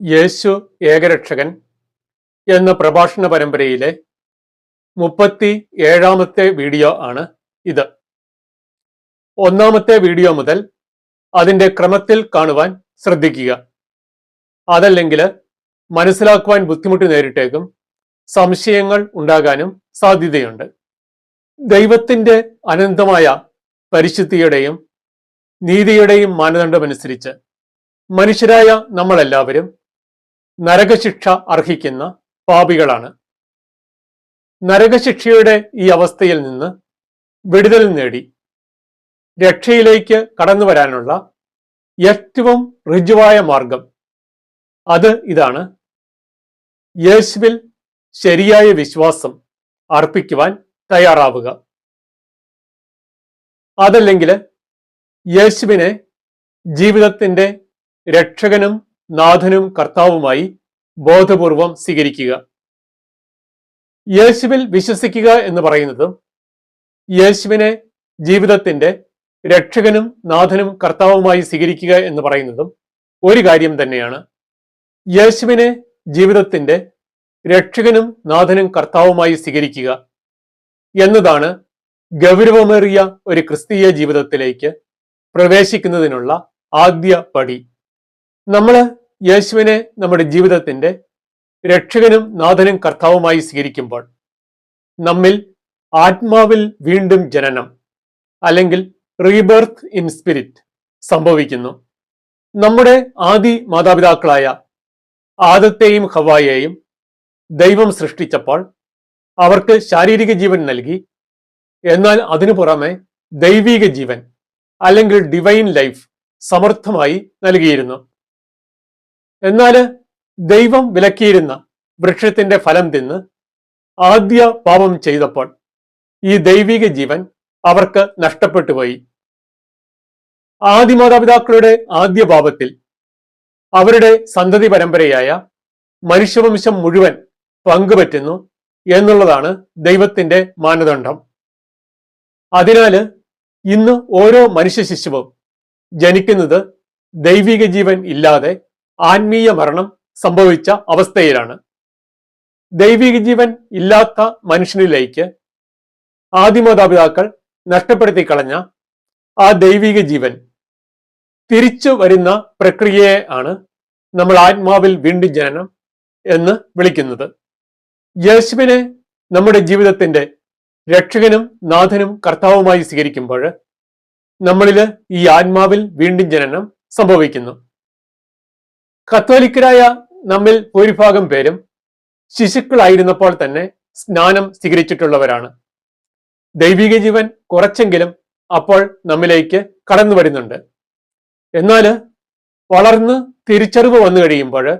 യേശു ഏകരക്ഷകൻ എന്ന പ്രഭാഷണ പരമ്പരയിലെ മുപ്പത്തി ഏഴാമത്തെ വീഡിയോ ആണ് ഇത്. ഒന്നാമത്തെ വീഡിയോ മുതൽ അതിന്റെ ക്രമത്തിൽ കാണുവാൻ ശ്രദ്ധിക്കുക. അതല്ലെങ്കിൽ മനസ്സിലാക്കുവാൻ ബുദ്ധിമുട്ട് നേരിട്ടേക്കും സംശയങ്ങൾ ഉണ്ടാകാനും സാധ്യതയുണ്ട്. ദൈവത്തിന്റെ അനന്തമായ പരിശുദ്ധിയുടെയും നീതിയുടെയും മാനദണ്ഡമനുസരിച്ച് മനുഷ്യരായ നമ്മളെല്ലാവരും നരകശിക്ഷ അർഹിക്കുന്ന പാപികളാണ്. നരകശിക്ഷയുടെ ഈ അവസ്ഥയിൽ നിന്ന് വിടുതൽ നേടി. രക്ഷയിലേക്ക് കടന്നു വരാനുള്ള ഏറ്റവും ഋജുവായ മാർഗം അത് ഇതാണ്. യേശുവിൽ ശരിയായ വിശ്വാസം അർപ്പിക്കുവാൻ തയ്യാറാവുക. അതല്ലെങ്കിൽ യേശുവിനെ ജീവിതത്തിന്റെ രക്ഷകനും നാഥനും കർത്താവുമായി ബോധപൂർവം സ്വീകരിക്കുക. യേശുവിൽ വിശ്വസിക്കുക എന്ന് പറയുന്നത് യേശുവിനെ ജീവിതത്തിന്റെ രക്ഷകനും നാഥനും കർത്താവുമായി സ്വീകരിക്കുക എന്ന് പറയുന്നതും ഒരു കാര്യം തന്നെയാണ്. യേശുവിനെ ജീവിതത്തിന്റെ രക്ഷകനും നാഥനും കർത്താവുമായി സ്വീകരിക്കുക എന്നതാണ് ഗൗരവമേറിയ ഒരു ക്രിസ്തീയ ജീവിതത്തിലേക്ക് പ്രവേശിക്കുന്നതിനുള്ള ആദ്യ പടി. നമ്മൾ യേശുവിനെ നമ്മുടെ ജീവിതത്തിന്റെ രക്ഷകനും നാഥനും കർത്താവുമായി സ്വീകരിക്കുമ്പോൾ നമ്മിൽ ആത്മാവിൽ വീണ്ടും ജനനം അല്ലെങ്കിൽ റീബർത്ത് ഇൻ സ്പിരിറ്റ് സംഭവിക്കുന്നു. നമ്മുടെ ആദി മാതാപിതാക്കളായ ആദത്തെയും ഹവായെയും ദൈവം സൃഷ്ടിച്ചപ്പോൾ അവർക്ക് ശാരീരിക ജീവൻ നൽകി. എന്നാൽ അതിനു പുറമെ ദൈവിക ജീവൻ അല്ലെങ്കിൽ ഡിവൈൻ ലൈഫ് സമർത്ഥമായി നൽകിയിരുന്നു. എന്നാൽ ദൈവം വിലക്കിയിരുന്ന വൃക്ഷത്തിന്റെ ഫലം തിന്ന് ആദ്യ പാപം ചെയ്തപ്പോൾ ഈ ദൈവിക ജീവൻ അവർക്ക് നഷ്ടപ്പെട്ടു പോയി. ആദിമാതാപിതാക്കളുടെ ആദ്യ പാപത്തിൽ അവരുടെ സന്തതി പരമ്പരയായ മനുഷ്യവംശം മുഴുവൻ പങ്കുപറ്റുന്നു എന്നുള്ളതാണ് ദൈവത്തിന്റെ മാനദണ്ഡം. അതിനാല് ഇന്ന് ഓരോ മനുഷ്യ ശിശുവും ജനിക്കുന്നത് ദൈവിക ജീവൻ ഇല്ലാതെ ആത്മീയ മരണം സംഭവിച്ച അവസ്ഥയിലാണ്. ദൈവിക ജീവൻ ഇല്ലാത്ത മനുഷ്യനിലേക്ക് ആദിമാതാപിതാക്കൾ നഷ്ടപ്പെടുത്തി കളഞ്ഞ ആ ദൈവിക ജീവൻ തിരിച്ചു വരുന്ന പ്രക്രിയയെ ആണ് നമ്മൾ ആത്മാവിൽ വീണ്ടും ജനനം എന്ന് വിളിക്കുന്നത്. യേശുവിനെ നമ്മുടെ ജീവിതത്തിന്റെ രക്ഷകനും നാഥനും കർത്താവുമായി സ്വീകരിക്കുമ്പോൾ നമ്മളിൽ ഈ ആത്മാവിൽ വീണ്ടും ജനനം സംഭവിക്കുന്നു. കത്തോലിക്കരായ നമ്മിൽ ഭൂരിഭാഗം പേരും ശിശുക്കളായിരുന്നപ്പോൾ തന്നെ സ്നാനം സ്വീകരിച്ചിട്ടുള്ളവരാണ്. ദൈവിക ജീവൻ കുറച്ചെങ്കിലും അപ്പോൾ നമ്മിലേക്ക് കടന്നു വരുന്നുണ്ട്. എന്നാൽ വളർന്ന് തിരിച്ചറിവ് വന്നു കഴിയുമ്പോൾ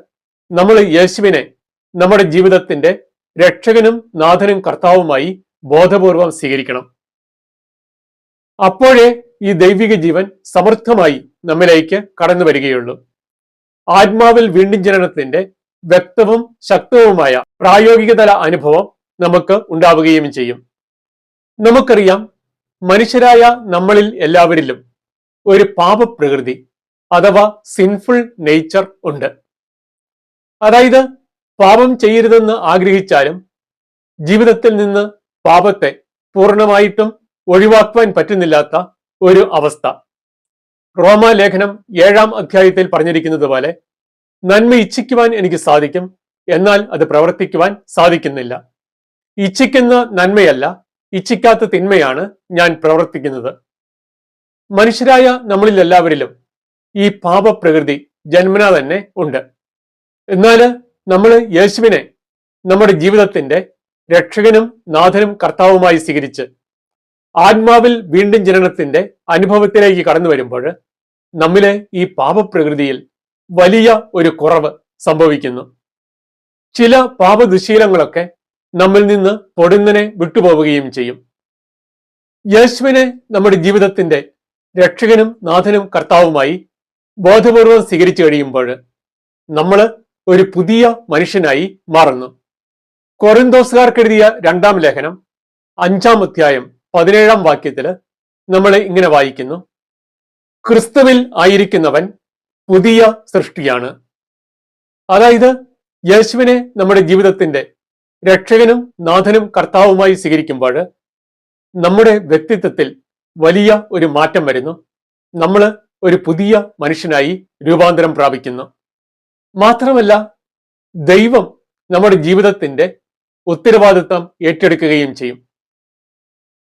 നമ്മൾ യേശുവിനെ നമ്മുടെ ജീവിതത്തിന്റെ രക്ഷകനും നാഥനും കർത്താവുമായി ബോധപൂർവം സ്വീകരിക്കണം. അപ്പോഴേ ഈ ദൈവിക ജീവൻ സമൃദ്ധമായി നമ്മിലേക്ക് കടന്നു വരികയുള്ളൂ. ആത്മാവിൽ വീണ്ടും ജനനത്തിന്റെ വ്യക്തവും ശക്തവുമായ പ്രായോഗികതല അനുഭവം നമുക്ക് ഉണ്ടാവുകയും ചെയ്യും. നമുക്കറിയാം മനുഷ്യരായ നമ്മളിൽ എല്ലാവരിലും ഒരു പാപപ്രകൃതി അഥവാ സിൻഫുൾ നേച്ചർ ഉണ്ട്. അതായത് പാപം ചെയ്യരുതെന്ന് ആഗ്രഹിച്ചാലും ജീവിതത്തിൽ നിന്ന് പാപത്തെ പൂർണമായിട്ടും ഒഴിവാക്കുവാൻ പറ്റുന്നില്ലാത്ത ഒരു അവസ്ഥ. റോമാലേഖനം ഏഴാം അധ്യായത്തിൽ പറഞ്ഞിരിക്കുന്നത് പോലെ നന്മ ഇച്ഛിക്കുവാൻ എനിക്ക് സാധിക്കും എന്നാൽ അത് പ്രവർത്തിക്കുവാൻ സാധിക്കുന്നില്ല. ഇച്ഛിക്കുന്ന നന്മയല്ല ഇച്ഛിക്കാത്ത തിന്മയാണ് ഞാൻ പ്രവർത്തിക്കുന്നത്. മനുഷ്യരായ നമ്മളിൽ എല്ലാവരിലും ഈ പാപപ്രകൃതി ജന്മന തന്നെ ഉണ്ട്. എന്നാൽ നമ്മൾ യേശുവിനെ നമ്മുടെ ജീവിതത്തിന്റെ രക്ഷകനും നാഥനും കർത്താവുമായി സ്വീകരിച്ച് ആത്മാവിൽ വീണ്ടും ജനനത്തിന്റെ അനുഭവത്തിലേക്ക് കടന്നു വരുമ്പോൾ നമ്മിലെ ഈ പാപപ്രകൃതിയിൽ വലിയ ഒരു കുറവ് സംഭവിക്കുന്നു. ചില പാപദുശീലങ്ങളൊക്കെ നമ്മിൽ നിന്ന് പൊടുന്നനെ വിട്ടുപോവുകയും ചെയ്യും. യേശുവിനെ നമ്മുടെ ജീവിതത്തിന്റെ രക്ഷകനും നാഥനും കർത്താവുമായി ബോധപൂർവം സ്വീകരിച്ചു കഴിയുമ്പോൾ നമ്മൾ ഒരു പുതിയ മനുഷ്യനായി മാറുന്നു. കൊറിന്തോസുകാർക്കെഴുതിയ രണ്ടാം ലേഖനം അഞ്ചാം അധ്യായം പതിനേഴാം വാക്യത്തിൽ നമ്മൾ ഇങ്ങനെ വായിക്കുന്നു. ക്രിസ്തുവിൽ ആയിരിക്കുന്നവൻ പുതിയ സൃഷ്ടിയാണ്. അതായത് യേശുവിനെ നമ്മുടെ ജീവിതത്തിന്റെ രക്ഷകനും നാഥനും കർത്താവുമായി സ്വീകരിക്കുമ്പോൾ നമ്മുടെ വ്യക്തിത്വത്തിൽ വലിയ ഒരു മാറ്റം വരുന്നു. നമ്മൾ ഒരു പുതിയ മനുഷ്യനായി രൂപാന്തരം പ്രാപിക്കുന്നു. മാത്രമല്ല ദൈവം നമ്മുടെ ജീവിതത്തിന്റെ ഉത്തരവാദിത്വം ഏറ്റെടുക്കുകയും ചെയ്യും.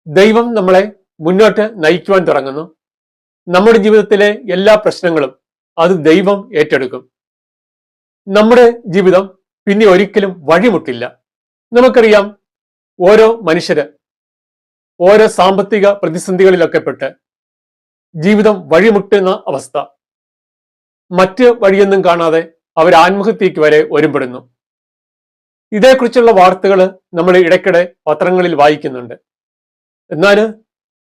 ദൈവം നമ്മളെ മുന്നോട്ട് നയിക്കുവാൻ തുടങ്ങുന്നു. നമ്മുടെ ജീവിതത്തിലെ എല്ലാ പ്രശ്നങ്ങളും അത് ദൈവം ഏറ്റെടുക്കും. നമ്മുടെ ജീവിതം പിന്നെ ഒരിക്കലും വഴിമുട്ടില്ല. നമുക്കറിയാം ഓരോ മനുഷ്യര് ഓരോ സാമ്പത്തിക പ്രതിസന്ധികളിലൊക്കെ പെട്ട് ജീവിതം വഴിമുട്ടുന്ന അവസ്ഥ. മറ്റ് വഴിയൊന്നും കാണാതെ അവർ ആത്മഹത്യക്ക് വരെ ഒരുമ്പെടുന്നു. ഇതേക്കുറിച്ചുള്ള വാർത്തകൾ നമ്മൾ ഇടയ്ക്കിടെ പത്രങ്ങളിൽ വായിക്കുന്നുണ്ട്. എന്നാൽ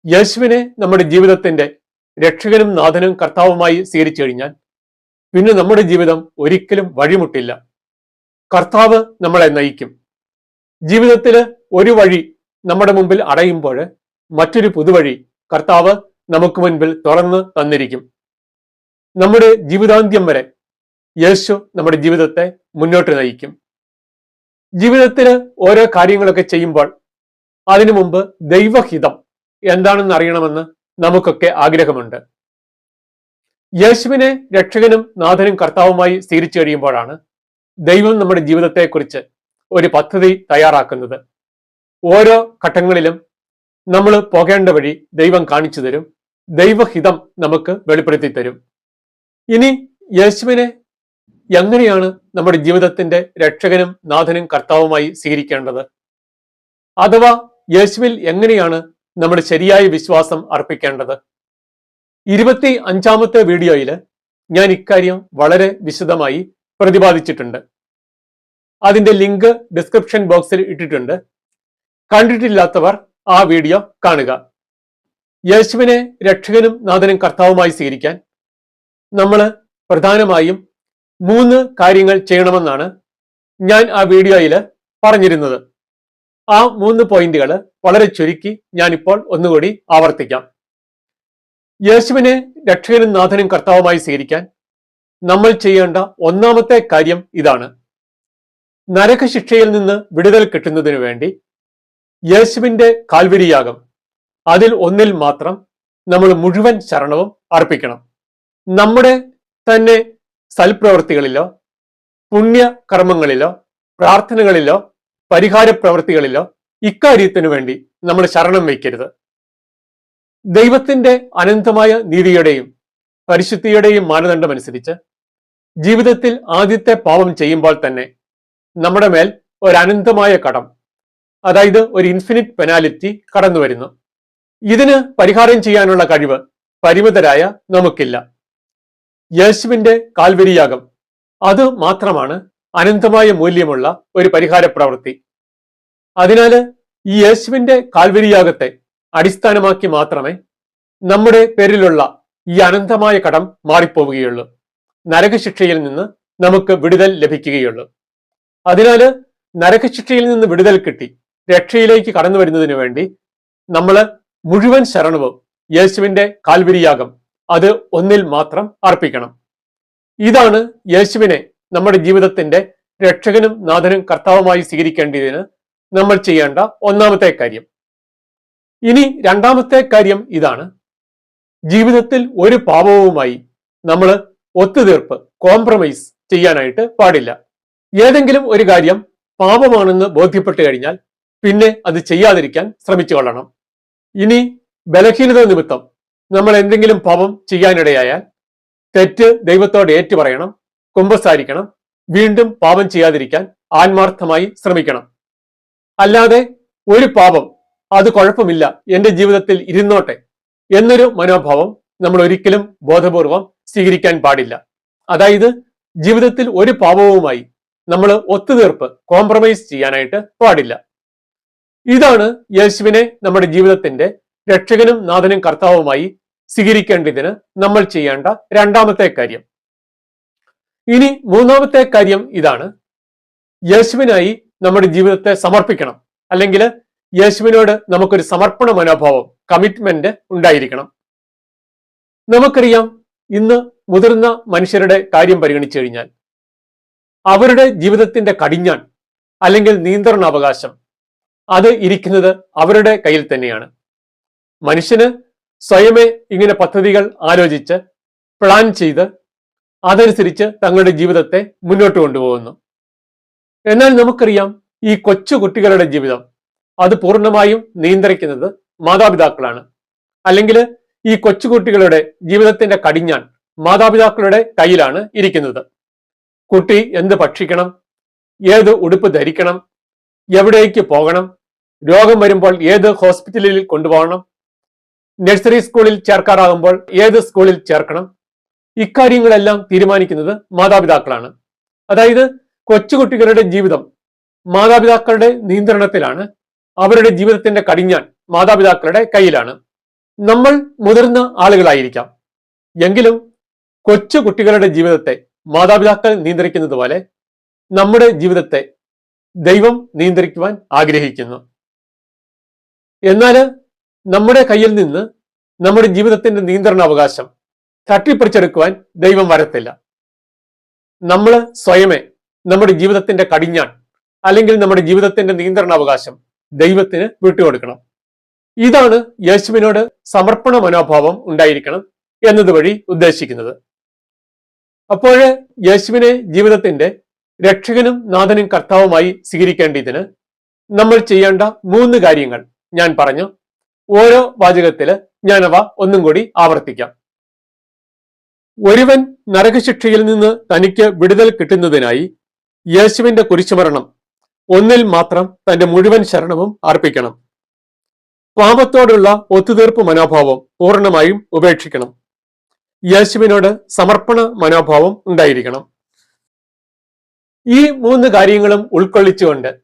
യേശുവിനെ നമ്മുടെ ജീവിതത്തിന്റെ രക്ഷകനും നാഥനും കർത്താവുമായി സ്വീകരിച്ചു കഴിഞ്ഞാൽ പിന്നെ നമ്മുടെ ജീവിതം ഒരിക്കലും വഴിമുട്ടില്ല. കർത്താവ് നമ്മളെ നയിക്കും. ജീവിതത്തിൽ ഒരു വഴി നമ്മുടെ മുമ്പിൽ അടയുമ്പോൾ മറ്റൊരു പുതുവഴി കർത്താവ് നമുക്ക് മുൻപിൽ തുറന്ന് തന്നിരിക്കും. നമ്മുടെ ജീവിതാന്ത്യം വരെ യേശു നമ്മുടെ ജീവിതത്തെ മുന്നോട്ട് നയിക്കും. ജീവിതത്തിൽ ഓരോ കാര്യങ്ങളൊക്കെ ചെയ്യുമ്പോൾ അതിനു മുമ്പ് ദൈവഹിതം എന്താണെന്ന് അറിയണമെന്ന് നമുക്കൊക്കെ ആഗ്രഹമുണ്ട്. യേശുവിനെ രക്ഷകനും നാഥനും കർത്താവുമായി സ്ഥിരിച്ചു കഴിയുമ്പോഴാണ് ദൈവം നമ്മുടെ ജീവിതത്തെക്കുറിച്ച് ഒരു പദ്ധതി തയ്യാറാക്കുന്നത്. ഓരോ ഘട്ടങ്ങളിലും നമ്മൾ പോകേണ്ട വഴി ദൈവം കാണിച്ചു തരും. ദൈവഹിതം നമുക്ക് വെളിപ്പെടുത്തി തരും. ഇനി യേശുവിനെ എങ്ങനെയാണ് നമ്മുടെ ജീവിതത്തിന്റെ രക്ഷകനും നാഥനും കർത്താവുമായി സ്വീകരിക്കേണ്ടത്? അഥവാ യേശുവിൽ എങ്ങനെയാണ് നമ്മുടെ ശരിയായ വിശ്വാസം അർപ്പിക്കേണ്ടത്. ഇരുപത്തി അഞ്ചാമത്തെ വീഡിയോയിൽ ഞാൻ ഇക്കാര്യം വളരെ വിശദമായി പ്രതിപാദിച്ചിട്ടുണ്ട്. അതിന്റെ ലിങ്ക് ഡിസ്ക്രിപ്ഷൻ ബോക്സിൽ ഇട്ടിട്ടുണ്ട്. കണ്ടിട്ടില്ലാത്തവർ ആ വീഡിയോ കാണുക. യേശുവിനെ രക്ഷകനും നാഥനും കർത്താവുമായി സ്വീകരിക്കാൻ നമ്മൾ പ്രധാനമായും മൂന്ന് കാര്യങ്ങൾ ചെയ്യണമെന്നാണ് ഞാൻ ആ വീഡിയോയിൽ പറഞ്ഞിരുന്നത്. ആ മൂന്ന് പോയിന്റുകൾ വളരെ ചുരുക്കി ഞാനിപ്പോൾ ഒന്നുകൂടി ആവർത്തിക്കാം. യേശുവിനെ രക്ഷകനും നാഥനും കർത്താവുമായി സ്വീകരിക്കാൻ നമ്മൾ ചെയ്യേണ്ട ഒന്നാമത്തെ കാര്യം ഇതാണ്. നരകശിക്ഷയിൽ നിന്ന് വിടുതൽ കിട്ടുന്നതിനു വേണ്ടി യേശുവിന്റെ കാൽവരിയാകം അതിൽ ഒന്നിൽ മാത്രം നമ്മൾ മുഴുവൻ ശരണവും അർപ്പിക്കണം. നമ്മുടെ തന്നെ സൽപ്രവൃത്തികളിലോ പുണ്യകർമ്മങ്ങളിലോ പ്രാർത്ഥനകളിലോ പരിഹാര പ്രവൃത്തികളിലോ ഇക്കാര്യത്തിനു വേണ്ടി നമ്മൾ ശരണം വയ്ക്കരുത്. ദൈവത്തിന്റെ അനന്തമായ നീതിയുടെയും പരിശുദ്ധിയുടെയും മാനദണ്ഡമനുസരിച്ച് ജീവിതത്തിൽ ആദ്യത്തെ പാപം ചെയ്യുമ്പോൾ തന്നെ നമ്മുടെ മേൽ ഒരു അനന്തമായ കടം അതായത് ഒരു ഇൻഫിനിറ്റ് പെനാലിറ്റി കടന്നു വരുന്നു. ഇതിന് പരിഹാരം ചെയ്യാനുള്ള കഴിവ് പരിമിതരായ നമുക്കില്ല. യേശുവിന്റെ കാൽവരിയാകം. അത് മാത്രമാണ് അനന്തമായ മൂല്യമുള്ള ഒരു പരിഹാര പ്രവൃത്തി അതിനാല് ഈ യേശുവിന്റെ കാൽവരിയാകത്തെ അടിസ്ഥാനമാക്കി മാത്രമേ നമ്മുടെ പേരിലുള്ള ഈ അനന്തമായ കടം മാറിപ്പോവുകയുള്ളൂ. നരകശിക്ഷയിൽ നിന്ന് നമുക്ക് വിടുതൽ ലഭിക്കുകയുള്ളൂ. അതിനാൽ നരകശിക്ഷയിൽ നിന്ന് വിടുതൽ കിട്ടി രക്ഷയിലേക്ക് കടന്നു വരുന്നതിന് വേണ്ടി നമ്മൾ മുഴുവൻ ശരണവും യേശുവിന്റെ കാൽവരിയാകം അത് ഒന്നിൽ മാത്രം അർപ്പിക്കണം. ഇതാണ് യേശുവിനെ നമ്മുടെ ജീവിതത്തിന്റെ രക്ഷകനും നാഥനും കർത്താവുമായി സ്വീകരിക്കേണ്ടതിന് നമ്മൾ ചെയ്യേണ്ട ഒന്നാമത്തെ കാര്യം. ഇനി രണ്ടാമത്തെ കാര്യം ഇതാണ്. ജീവിതത്തിൽ ഒരു പാപവുമായി നമ്മൾ ഒത്തുതീർപ്പ് കോംപ്രമൈസ് ചെയ്യാനായിട്ട് പാടില്ല. ഏതെങ്കിലും ഒരു കാര്യം പാപമാണെന്ന് ബോധ്യപ്പെട്ട് കഴിഞ്ഞാൽ പിന്നെ അത് ചെയ്യാതിരിക്കാൻ ശ്രമിച്ചു കൊള്ളണം. ഇനി ബലഹീനത നിമിത്തം നമ്മൾ എന്തെങ്കിലും പാപം ചെയ്യാനിടയായാൽ തെറ്റ് ദൈവത്തോട് ഏറ്റുപറയണം. കുമ്പസാരിക്കണം വീണ്ടും പാപം ചെയ്യാതിരിക്കാൻ ആത്മാർത്ഥമായി ശ്രമിക്കണം. അല്ലാതെ ഒരു പാപം അത് കുഴപ്പമില്ല എന്റെ ജീവിതത്തിൽ ഇരുന്നോട്ടെ എന്നൊരു മനോഭാവം നമ്മൾ ഒരിക്കലും ബോധപൂർവം സ്വീകരിക്കാൻ പാടില്ല. അതായത് ജീവിതത്തിൽ ഒരു പാപവുമായി നമ്മൾ ഒത്തുതീർപ്പ് കോംപ്രമൈസ് ചെയ്യാനായിട്ട് പാടില്ല. ഇതാണ് യേശുവിനെ നമ്മുടെ ജീവിതത്തിന്റെ രക്ഷകനും നാഥനും കർത്താവുമായി സ്വീകരിക്കേണ്ടതിന് നമ്മൾ ചെയ്യേണ്ട രണ്ടാമത്തെ കാര്യം. ഇനി മൂന്നാമത്തെ കാര്യം ഇതാണ്. യേശുവിനായി നമ്മുടെ ജീവിതത്തെ സമർപ്പിക്കണം. അല്ലെങ്കിൽ യേശുവിനോട് നമുക്കൊരു സമർപ്പണ മനോഭാവം കമ്മിറ്റ്മെന്റ് ഉണ്ടായിരിക്കണം. നമുക്കറിയാം ഇന്ന് മുതിർന്ന മനുഷ്യരുടെ കാര്യം പരിഗണിച്ചു കഴിഞ്ഞാൽ അവരുടെ ജീവിതത്തിന്റെ കടിഞ്ഞാൺ അല്ലെങ്കിൽ നിയന്ത്രണാവകാശം അത് ഇരിക്കുന്നത് അവരുടെ കയ്യിൽ തന്നെയാണ്. മനുഷ്യന് സ്വയമേ ഇങ്ങനെ പദ്ധതികൾ ആലോചിച്ച് പ്ലാൻ ചെയ്ത് അതനുസരിച്ച് തങ്ങളുടെ ജീവിതത്തെ മുന്നോട്ട് കൊണ്ടുപോകുന്നു. എന്നാൽ നമുക്കറിയാം ഈ കൊച്ചു കുട്ടികളുടെ ജീവിതം അത് പൂർണമായും നിയന്ത്രിക്കുന്നത് മാതാപിതാക്കളാണ്. അല്ലെങ്കിൽ ഈ കൊച്ചുകുട്ടികളുടെ ജീവിതത്തിന്റെ കടിഞ്ഞാൻ മാതാപിതാക്കളുടെ കയ്യിലാണ് ഇരിക്കുന്നത്. കുട്ടി എന്ത് ഭക്ഷിക്കണം? ഏത് ഉടുപ്പ് ധരിക്കണം? എവിടേക്ക് പോകണം? രോഗം വരുമ്പോൾ ഏത് ഹോസ്പിറ്റലിൽ കൊണ്ടുപോകണം? നഴ്സറി സ്കൂളിൽ ചേർക്കാറാകുമ്പോൾ ഏത് സ്കൂളിൽ ചേർക്കണം? ഇക്കാര്യങ്ങളെല്ലാം തീരുമാനിക്കുന്നത് മാതാപിതാക്കളാണ്. അതായത് കൊച്ചുകുട്ടികളുടെ ജീവിതം മാതാപിതാക്കളുടെ നിയന്ത്രണത്തിലാണ്. അവരുടെ ജീവിതത്തിന്റെ കടിഞ്ഞാൻ മാതാപിതാക്കളുടെ കയ്യിലാണ്. നമ്മൾ മുതിർന്ന ആളുകളായിരിക്കാം. എങ്കിലും കൊച്ചുകുട്ടികളുടെ ജീവിതത്തെ മാതാപിതാക്കൾ നിയന്ത്രിക്കുന്നത് പോലെ നമ്മുടെ ജീവിതത്തെ ദൈവം നിയന്ത്രിക്കുവാൻ ആഗ്രഹിക്കുന്നു. എന്നാൽ നമ്മുടെ കയ്യിൽ നിന്ന് നമ്മുടെ ജീവിതത്തിന്റെ നിയന്ത്രണാവകാശം തട്ടിപ്പറിച്ചെടുക്കുവാൻ ദൈവം വരത്തില്ല. നമ്മൾ സ്വയമേ നമ്മുടെ ജീവിതത്തിന്റെ കടിഞ്ഞാൻ അല്ലെങ്കിൽ നമ്മുടെ ജീവിതത്തിന്റെ നിയന്ത്രണാവകാശം ദൈവത്തിന് വിട്ടുകൊടുക്കണം. ഇതാണ് യേശുവിനോട് സമർപ്പണ മനോഭാവം ഉണ്ടായിരിക്കണം എന്നതുവഴി ഉദ്ദേശിക്കുന്നത്. അപ്പോൾ യേശുവിനെ ജീവിതത്തിന്റെ രക്ഷകനും നാഥനും കർത്താവുമായി സ്വീകരിക്കേണ്ടതിന് നമ്മൾ ചെയ്യേണ്ട മൂന്ന് കാര്യങ്ങൾ ഞാൻ പറഞ്ഞു. ഓരോ വാചകത്തിൽ ഞാനവ ഒന്നും കൂടി ആവർത്തിക്കാം. ഒരുവൻ നരകശിക്ഷയിൽ നിന്ന് തനിക്ക് വിടുതൽ കിട്ടുന്നതിനായി യേശുവിന്റെ കുരിശുമരണം. ഒന്നിൽ മാത്രം തന്റെ മുഴുവൻ ശരണവും അർപ്പിക്കണം. പാപത്തോടുള്ള ഒത്തുതീർപ്പ് മനോഭാവം പൂർണമായും ഉപേക്ഷിക്കണം. യേശുവിനോട് സമർപ്പണ മനോഭാവം ഉണ്ടായിരിക്കണം. ഈ മൂന്ന് കാര്യങ്ങളും ഉൾക്കൊള്ളിച്ചുകൊണ്ട്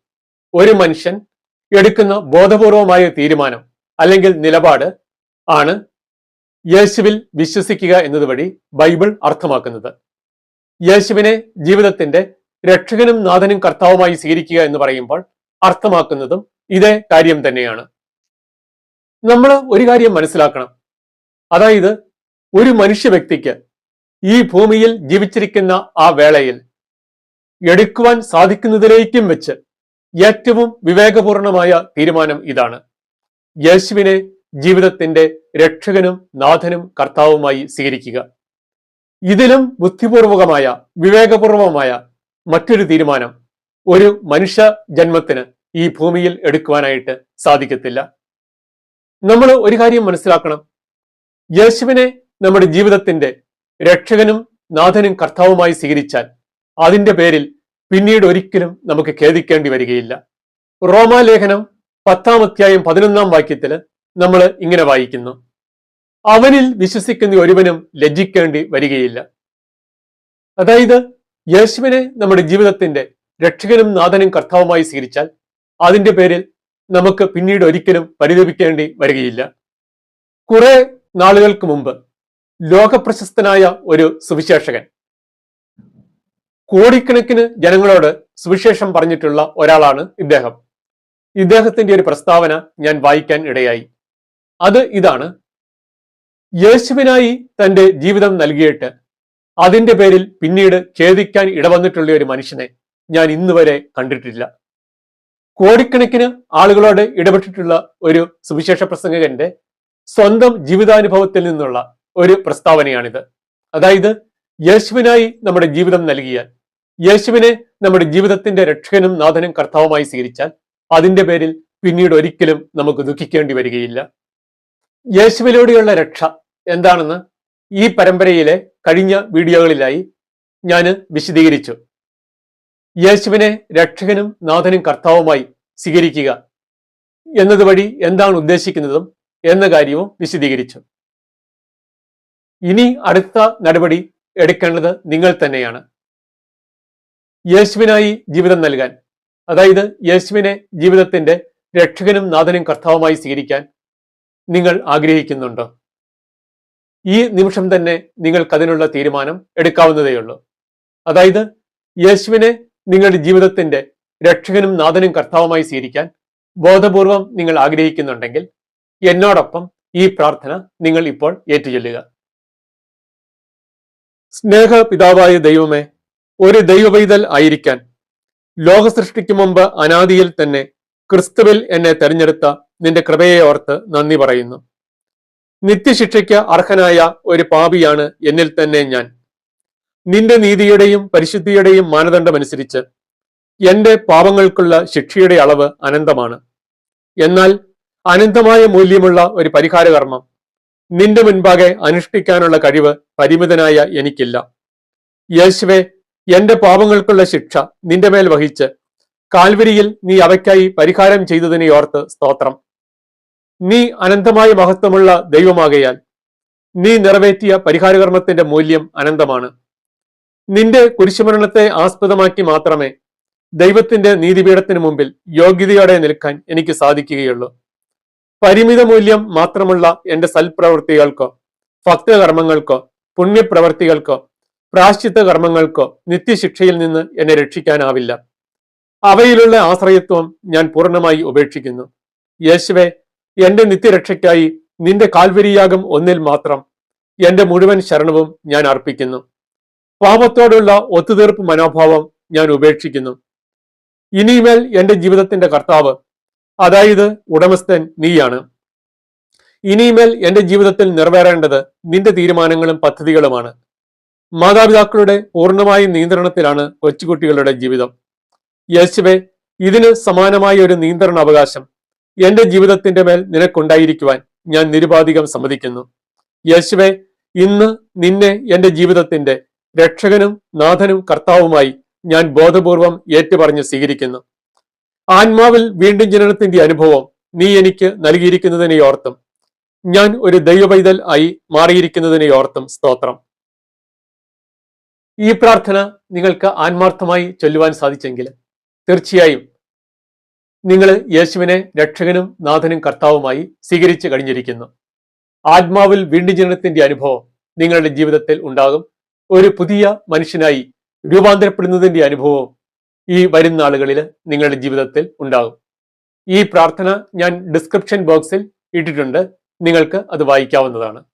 ഒരു മനുഷ്യൻ എടുക്കുന്ന ബോധപൂർവമായ തീരുമാനം അല്ലെങ്കിൽ നിലപാട് ആണ് യേശുവിൽ വിശ്വസിക്കുക എന്നതുവഴി ബൈബിൾ അർത്ഥമാക്കുന്നത്. യേശുവിനെ ജീവിതത്തിന്റെ രക്ഷകനും നാഥനും കർത്താവുമായി സ്വീകരിക്കുക എന്ന് പറയുമ്പോൾ അർത്ഥമാക്കുന്നതും ഇതേ കാര്യം തന്നെയാണ്. നമ്മൾ ഒരു കാര്യം മനസ്സിലാക്കണം. അതായത് ഒരു മനുഷ്യ വ്യക്തിക്ക് ഈ ഭൂമിയിൽ ജീവിച്ചിരിക്കുന്ന ആ വേളയിൽ എടുക്കുവാൻ സാധിക്കുന്നതിലേക്കും വെച്ച് ഏറ്റവും വിവേകപൂർണമായ തീരുമാനം ഇതാണ്. യേശുവിനെ ജീവിതത്തിന്റെ രക്ഷകനും നാഥനും കർത്താവുമായി സ്വീകരിക്കുക. ഇതിലും ബുദ്ധിപൂർവകമായ വിവേകപൂർവമായ മറ്റൊരു തീരുമാനം ഒരു മനുഷ്യ ജന്മത്തിന് ഈ ഭൂമിയിൽ എടുക്കുവാനായിട്ട് സാധിക്കത്തില്ല. നമ്മൾ ഒരു കാര്യം മനസ്സിലാക്കണം. യേശുവിനെ നമ്മുടെ ജീവിതത്തിന്റെ രക്ഷകനും നാഥനും കർത്താവുമായി സ്വീകരിച്ചാൽ അതിന്റെ പേരിൽ പിന്നീട് ഒരിക്കലും നമുക്ക് ഖേദിക്കേണ്ടി വരികയില്ല. റോമാലേഖനം പത്താം അധ്യായം പതിനൊന്നാം വാക്യത്തിൽ നമ്മൾ ഇങ്ങനെ വായിക്കുന്നു. അവനിൽ വിശ്വസിക്കുന്ന ഒരുവനും ലജ്ജിക്കേണ്ടി വരികയില്ല. അതായത് യേശുവിനെ നമ്മുടെ ജീവിതത്തിന്റെ രക്ഷകനും നാഥനും കർത്താവുമായി സ്വീകരിച്ചാൽ അതിന്റെ പേരിൽ നമുക്ക് പിന്നീട് ഒരിക്കലും പരിതപിക്കേണ്ടി വരികയില്ല. കുറെ നാളുകൾക്ക് മുമ്പ് ലോകപ്രശസ്തനായ ഒരു സുവിശേഷകൻ കോടിക്കണക്കിന് ജനങ്ങളോട് സുവിശേഷം പറഞ്ഞിട്ടുള്ള ഒരാളാണ് ഇദ്ദേഹം. ഇദ്ദേഹത്തിന്റെ ഒരു പ്രസ്താവന ഞാൻ വായിക്കാൻ ഇടയായി. അത് ഇതാണ്. യേശുവിനായി തന്റെ ജീവിതം നൽകിയിട്ട് അതിന്റെ പേരിൽ പിന്നീട് ഖേദിക്കാൻ ഇടവന്നിട്ടുള്ള ഒരു മനുഷ്യനെ ഞാൻ ഇന്നുവരെ കണ്ടിട്ടില്ല. കോടിക്കണക്കിന് ആളുകളോട് ഇടപെട്ടിട്ടുള്ള ഒരു സുവിശേഷ പ്രസംഗകന്റെ സ്വന്തം ജീവിതാനുഭവത്തിൽ നിന്നുള്ള ഒരു പ്രസ്താവനയാണിത്. അതായത് യേശുവിനായി നമ്മുടെ ജീവിതം നൽകിയാൽ യേശുവിനെ നമ്മുടെ ജീവിതത്തിന്റെ രക്ഷകനും നാഥനും കർത്താവുമായി സ്വീകരിച്ചാൽ അതിന്റെ പേരിൽ പിന്നീട് ഒരിക്കലും നമുക്ക് ദുഃഖിക്കേണ്ടി വരികയില്ല. യേശുവിലൂടെയുള്ള രക്ഷ എന്താണെന്ന് ഈ പരമ്പരയിലെ കഴിഞ്ഞ വീഡിയോകളിലായി ഞാൻ വിശദീകരിച്ചു. യേശുവിനെ രക്ഷകനും നാഥനും കർത്താവുമായി സ്വീകരിക്കുക എന്നതുവഴി എന്താണ് ഉദ്ദേശിക്കുന്നതും എന്ന കാര്യവും വിശദീകരിച്ചു. ഇനി അടുത്ത നടപടി എടുക്കേണ്ടത് നിങ്ങൾ തന്നെയാണ്. യേശുവിനായി ജീവിതം നൽകാൻ അതായത് യേശുവിനെ ജീവിതത്തിന്റെ രക്ഷകനും നാഥനും കർത്താവുമായി സ്വീകരിക്കാൻ നിങ്ങൾ ആഗ്രഹിക്കുന്നുണ്ടോ? ഈ നിമിഷം തന്നെ നിങ്ങൾക്ക് അതിനുള്ള തീരുമാനം എടുക്കാവുന്നതേയുള്ളൂ. അതായത് യേശുവിനെ നിങ്ങളുടെ ജീവിതത്തിന്റെ രക്ഷകനും നാഥനും കർത്താവുമായി സ്വീകരിക്കാൻ ബോധപൂർവം നിങ്ങൾ ആഗ്രഹിക്കുന്നുണ്ടെങ്കിൽ എന്നോടൊപ്പം ഈ പ്രാർത്ഥന നിങ്ങൾ ഇപ്പോൾ ഏറ്റുചൊല്ലുക. സ്നേഹ പിതാവായ ദൈവമേ ഒരു ദൈവപൈതൽ ആയിരിക്കാൻ ലോക സൃഷ്ടിക്കു മുമ്പ് അനാദിയിൽ തന്നെ ക്രിസ്തുവിൽ എന്നെ തെരഞ്ഞെടുത്ത നിന്റെ കൃപയെ ഓർത്ത് നന്ദി പറയുന്നു. നിത്യശിക്ഷയ്ക്ക് അർഹനായ ഒരു പാപിയാണ് എന്നിൽ തന്നെ ഞാൻ. നിന്റെ നീതിയുടെയും പരിശുദ്ധിയുടെയും മാനദണ്ഡമനുസരിച്ച് എന്റെ പാപങ്ങൾക്കുള്ള ശിക്ഷയുടെ അളവ് അനന്തമാണ്. എന്നാൽ അനന്തമായ മൂല്യമുള്ള ഒരു പരിഹാരകർമ്മം നിന്റെ മുൻപാകെ അനുഷ്ഠിക്കാനുള്ള കഴിവ് പരിമിതനായ എനിക്കില്ല. യേശുവെ എന്റെ പാപങ്ങൾക്കുള്ള ശിക്ഷ നിന്റെ മേൽ വഹിച്ച് കാൽവരിയിൽ നീ അവയ്ക്കായി പരിഹാരം ചെയ്തതിനെ ഓർത്ത് സ്തോത്രം. നീ അനന്തമായ മഹത്വമുള്ള ദൈവമാകയാൽ. നീ നിറവേറ്റിയ പരിഹാരകർമ്മത്തിന്റെ മൂല്യം അനന്തമാണ്. നിന്റെ കുരിശുമരണത്തെ ആസ്പദമാക്കി മാത്രമേ ദൈവത്തിന്റെ നീതിപീഠത്തിന് മുമ്പിൽ യോഗ്യതയോടെ നിൽക്കാൻ എനിക്ക് സാധിക്കുകയുള്ളൂ. പരിമിത മൂല്യം മാത്രമുള്ള എന്റെ സൽപ്രവൃത്തികൾക്കോ ഭക്തകർമ്മങ്ങൾക്കോ പുണ്യപ്രവർത്തികൾക്കോ പ്രാശ്ചിത്ത കർമ്മങ്ങൾക്കോ നിത്യശിക്ഷയിൽ നിന്ന് എന്നെ രക്ഷിക്കാനാവില്ല. അവയിലുള്ള ആശ്രയത്വം ഞാൻ പൂർണമായി ഉപേക്ഷിക്കുന്നു. യേശുവെ എന്റെ നിത്യരക്ഷയ്ക്കായി നിന്റെ കാൽവരിയാകും ഒന്നിൽ മാത്രം എന്റെ മുഴുവൻ ശരണവും ഞാൻ അർപ്പിക്കുന്നു. പാപത്തോടുള്ള ഒത്തുതീർപ്പ് മനോഭാവം ഞാൻ ഉപേക്ഷിക്കുന്നു. ഇനിമേൽ എന്റെ ജീവിതത്തിന്റെ കർത്താവ് അതായത് ഉടമസ്ഥൻ നീയാണ്. ഇനിമേൽ എന്റെ ജീവിതത്തിൽ നിറവേറേണ്ടത് നിന്റെ തീരുമാനങ്ങളും പദ്ധതികളുമാണ്. മാതാപിതാക്കളുടെ പൂർണമായ നിയന്ത്രണത്തിലാണ് കൊച്ചുകുട്ടികളുടെ ജീവിതം. യേശുവെ ഇതിന് സമാനമായ ഒരു നിയന്ത്രണ അവകാശം എന്റെ ജീവിതത്തിന്റെ മേൽ നിനക്കുണ്ടായിരിക്കുവാൻ ഞാൻ നിരുപാധികം സമ്മതിക്കുന്നു. യേശുവെ ഇന്ന് നിന്നെ എന്റെ ജീവിതത്തിന്റെ രക്ഷകനും നാഥനും കർത്താവുമായി ഞാൻ ബോധപൂർവം ഏറ്റുപറഞ്ഞ് സ്വീകരിക്കുന്നു. ആത്മാവിൽ വീണ്ടും ജനനത്തിന്റെ അനുഭവം നീ എനിക്ക് നൽകിയിരിക്കുന്നതിനെ ഓർത്തും. ഞാൻ ഒരു ദൈവപൈതൽ ആയി മാറിയിരിക്കുന്നതിനെ ഓർത്തും. സ്തോത്രം. ഈ പ്രാർത്ഥന നിങ്ങൾക്ക് ആത്മാർത്ഥമായി ചൊല്ലുവാൻ സാധിച്ചെങ്കിൽ തീർച്ചയായും നിങ്ങൾ യേശുവിനെ രക്ഷകനും നാഥനും കർത്താവുമായി സ്വീകരിച്ചു കഴിഞ്ഞിരിക്കുന്നു. ആത്മാവിൽ വീണ്ടും ജനനത്തിന്റെ അനുഭവം നിങ്ങളുടെ ജീവിതത്തിൽ ഉണ്ടാകും. ഒരു പുതിയ മനുഷ്യനായി രൂപാന്തരപ്പെടുന്നതിന്റെ അനുഭവം ഈ വരുന്ന നാളുകളിൽ നിങ്ങളുടെ ജീവിതത്തിൽ ഉണ്ടാകും. ഈ പ്രാർത്ഥന ഞാൻ ഡിസ്ക്രിപ്ഷൻ ബോക്സിൽ ഇട്ടിട്ടുണ്ട്. നിങ്ങൾക്ക് അത് വായിക്കാവുന്നതാണ്.